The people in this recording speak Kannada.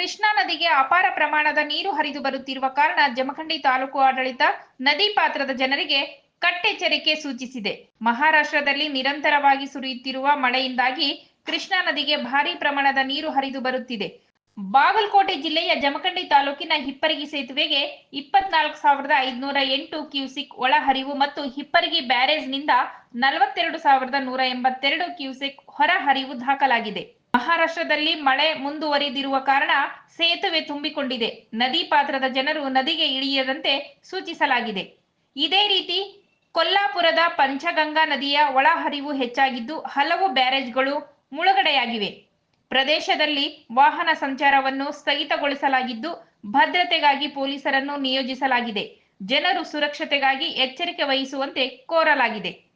ಕೃಷ್ಣಾ ನದಿಗೆ ಅಪಾರ ಪ್ರಮಾಣದ ನೀರು ಹರಿದು ಬರುತ್ತಿರುವ ಕಾರಣ ಜಮಖಂಡಿ ತಾಲೂಕು ಆಡಳಿತ ನದಿ ಪಾತ್ರದ ಜನರಿಗೆ ಕಟ್ಟೆಚ್ಚರಿಕೆ ಸೂಚಿಸಿದೆ. ಮಹಾರಾಷ್ಟ್ರದಲ್ಲಿ ನಿರಂತರವಾಗಿ ಸುರಿಯುತ್ತಿರುವ ಮಳೆಯಿಂದಾಗಿ ಕೃಷ್ಣಾ ನದಿಗೆ ಭಾರಿ ಪ್ರಮಾಣದ ನೀರು ಹರಿದು ಬರುತ್ತಿದೆ. ಬಾಗಲಕೋಟೆ ಜಿಲ್ಲೆಯ ಜಮಖಂಡಿ ತಾಲೂಕಿನ ಹಿಪ್ಪರಗಿ ಸೇತುವೆಗೆ ಇಪ್ಪತ್ನಾಲ್ಕು ಸಾವಿರದ ಐದುನೂರ ಎಂಟು ಕ್ಯೂಸಿಕ್ ಒಳಹರಿವು ಮತ್ತು ಹಿಪ್ಪರಗಿ ಬ್ಯಾರೇಜ್ನಿಂದ ನಲವತ್ತೆರಡು ಸಾವಿರದ ನೂರ ಎಂಬತ್ತೆರಡು ಕ್ಯೂಸೆಕ್ ಹೊರ ಹರಿವು ದಾಖಲಾಗಿದೆ. ಮಹಾರಾಷ್ಟ್ರದಲ್ಲಿ ಮಳೆ ಮುಂದುವರಿದಿರುವ ಕಾರಣ ಸೇತುವೆ ತುಂಬಿಕೊಂಡಿದೆ. ನದಿ ಪಾತ್ರದ ಜನರು ನದಿಗೆ ಇಳಿಯದಂತೆ ಸೂಚಿಸಲಾಗಿದೆ. ಇದೇ ರೀತಿ ಕೊಲ್ಲಾಪುರದ ಪಂಚಗಂಗಾ ನದಿಯ ಒಳಹರಿವು ಹೆಚ್ಚಾಗಿದ್ದು, ಹಲವು ಬ್ಯಾರೇಜ್ಗಳು ಮುಳುಗಡೆಯಾಗಿವೆ. ಪ್ರದೇಶದಲ್ಲಿ ವಾಹನ ಸಂಚಾರವನ್ನು ಸ್ಥಗಿತಗೊಳಿಸಲಾಗಿದ್ದು, ಭದ್ರತೆಗಾಗಿ ಪೊಲೀಸರನ್ನು ನಿಯೋಜಿಸಲಾಗಿದೆ. ಜನರು ಸುರಕ್ಷತೆಗಾಗಿ ಎಚ್ಚರಿಕೆ ವಹಿಸುವಂತೆ ಕೋರಲಾಗಿದೆ.